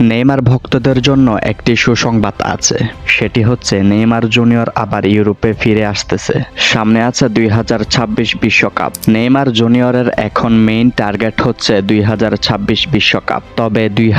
Neymar ভক্তদের জন্য একটি সুসংবাদ আছে। সেটি হচ্ছে, নেইমার জুনিয়র আবার ইউরোপে ফিরে আসতেছে। সামনে আছে দুই বিশ্বকাপ। নেইমার জুনিয়রের এখন মেইন টার্গেট হচ্ছে দুই বিশ্বকাপ। তবে দুই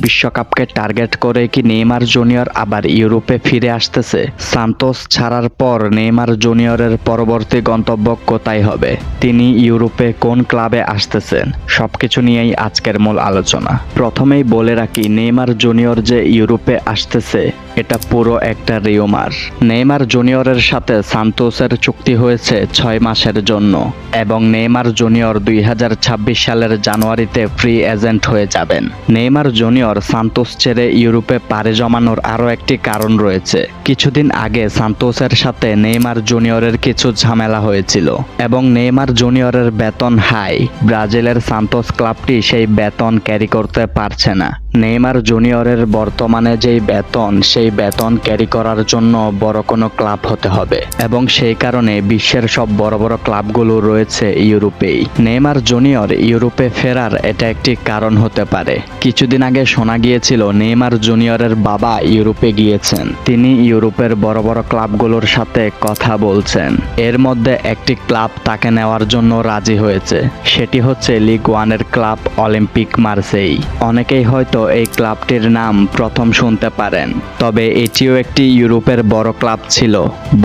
বিশ্বকাপকে টার্গেট করে কি নেইমার জুনিয়র আবার ইউরোপে ফিরে আসতেছে? সান্তোস ছাড়ার পর নেইমার জুনিয়রের পরবর্তী গন্তব্য কোথায় হবে? তিনি ইউরোপে কোন ক্লাবে আসতেছেন? সবকিছু নিয়েই আজকের মূল আলোচনা। প্রথমেই বলে রাখি নেইমার জুনিয়র যে ইউরোপে আসতেছে, এটা পুরো একটা রিওমার নেইমার জুনিয়রের সাথে সান্তোসের চুক্তি হয়েছে ছয় মাসের জন্য এবং নেইমার জুনিয়র দুই হাজার ছাব্বিশ সালের জানুয়ারিতে ফ্রি এজেন্ট হয়ে যাবেন। নেইমার জুনিয়র সান্তোস ছেড়ে ইউরোপে পাড়ি জমানোর আরও একটি কারণ রয়েছে। কিছুদিন আগে সান্তোসের সাথে নেইমার জুনিয়রের কিছু ঝামেলা হয়েছিল এবং নেইমার জুনিয়রের বেতন হাই। ব্রাজিলের সান্তোস ক্লাবটি সেই বেতন ক্যারি করতে পারছে না। নেইমার জুনিয়রের বর্তমানে যেই বেতন, সেই বেতন ক্যারি করার জন্য বড় কোনো ক্লাব হতে হবে। এবং সেই কারণে বিশ্বের সব বড় বড় ক্লাবগুলো রয়েছে ইউরোপেই। নেইমার জুনিয়র ইউরোপে ফেরার এটা একটি কারণ হতে পারে। কিছুদিন আগে শোনা গিয়েছিল, নেইমার জুনিয়রের বাবা ইউরোপে গিয়েছেন। তিনি ইউরোপের বড় বড় ক্লাবগুলোর সাথে কথা বলছেন। এর মধ্যে একটি ক্লাব তাকে নেওয়ার জন্য রাজি হয়েছে। সেটি হচ্ছে লিগ ওয়ানের ক্লাব অলিম্পিক মার্সেই। অনেকেই হয়তো এই ক্লাবটির নাম প্রথম শুনতে পারেন। তবে এটিও একটি ইউরোপের বড় ক্লাব ছিল।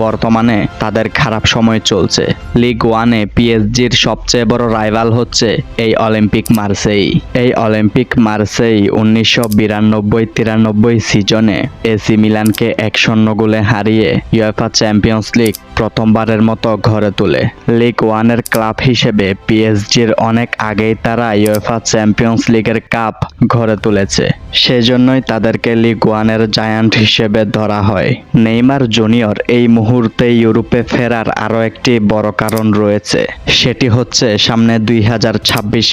বর্তমানে তাদের খারাপ সময় চলছে। লিগ ওয়ানে পিএসজির সবচেয়ে বড় রাইভাল হচ্ছে এই অলিম্পিক মার্সেই। এই অলিম্পিক মার্সেই উনিশশো বিরানব্বই তিরানব্বই সিজনে এসি মিলানকে এক শূন্য গোলে হারিয়ে ইউএফা চ্যাম্পিয়ন্স লিগ প্রথমবারের মতো ঘরে তোলে। লিগ ওয়ানের ক্লাব হিসেবে পিএসজির অনেক আগেই তারা ইউএফা চ্যাম্পিয়ন্স লিগের কাপ ঘরে তুলেছে। সেজন্যই তাদেরকে লিগ ওয়ানের জায়ান্ট হিসেবে ধরা হয়। নেইমার জুনিয়র এই মুহূর্তে ইউরোপে ফেরার আরও একটি বড় কারণ রয়েছে। সেটি হচ্ছে সামনে দুই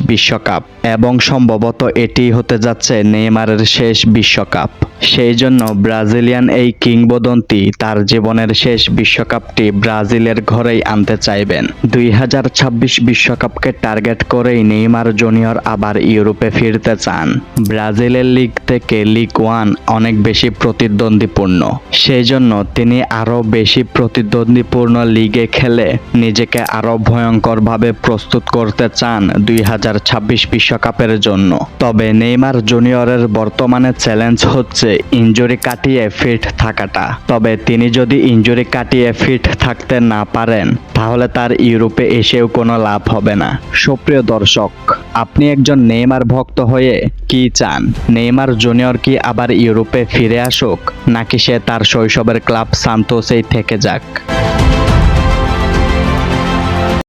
বিশ্বকাপ এবং সম্ভবত এটি হতে যাচ্ছে নেইমারের শেষ বিশ্বকাপ। সেই জন্য ব্রাজিলিয়ান এই কিংবদন্তি তার জীবনের শেষ বিশ্বকাপটি ব্রাজিলের ঘরেই আনতে চাইবেন। দুই বিশ্বকাপকে টার্গেট করেই নেইমার জুনিয়র আবার ইউরোপে ফিরতে চান। ব্রাজিলের লিগ থেকে লিগ ওয়ান অনেক বেশি প্রতিদ্বন্দ্বীপূর্ণ। সেই জন্য তিনি আরও বেশি প্রতিদ্বন্দ্বীপূর্ণ লিগে খেলে নিজেকে আরও ভয়ঙ্করভাবে প্রস্তুত করতে চান দুই হাজার ছাব্বিশ বিশ্বকাপের জন্য। তবে নেইমার জুনিয়রের বর্তমানে চ্যালেঞ্জ হচ্ছে ইনজুরি কাটিয়ে ফিট থাকাটা। তবে তিনি যদি ইনজুরি কাটিয়ে ফিট থাকতে না পারেন, তাহলে তার ইউরোপে এসেও কোনো লাভ হবে না। সুপ্রিয় দর্শক আপনি একজন নেইমার ভক্ত হয়ে কি চান? নেইমার জুনিয়র কি আবার ইউরোপে ফিরে আসুক? নাকি সে তার শৈশবের ক্লাব সান্তোসেই থেকে যাক?